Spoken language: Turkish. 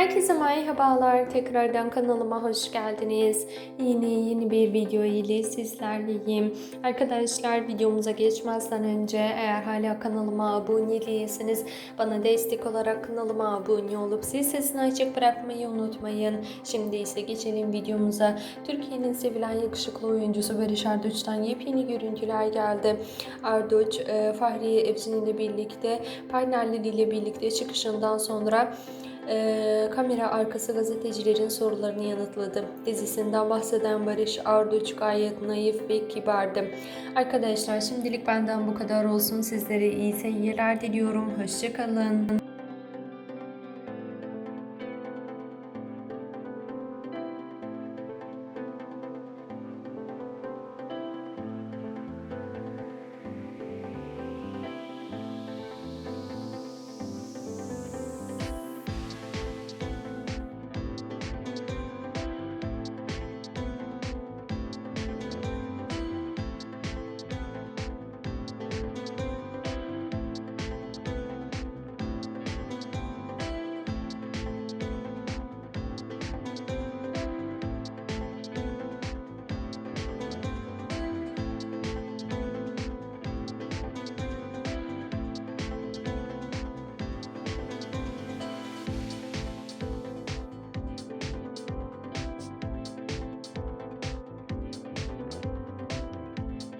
Herkese merhabalar. Tekrardan kanalıma hoş geldiniz. Yeni yeni bir video ile sizlerleyim. Arkadaşlar videomuza geçmezden önce eğer hala kanalıma abone değilseniz bana destek olarak kanalıma abone olup zil sesini açık bırakmayı unutmayın. Şimdi ise geçelim videomuza. Türkiye'nin sevilen yakışıklı oyuncusu Barış Arduç'tan yepyeni görüntüler geldi. Arduç, e, Fahriye Evcin ile birlikte partnerleriyle birlikte çıkışından sonra e, kamera arkası gazetecilerin sorularını yanıtladı. Dizisinden bahseden Barış Arduç gayet naif ve kibardı. Arkadaşlar şimdilik benden bu kadar olsun. Sizlere iyi seyirler diliyorum. Hoşçakalın.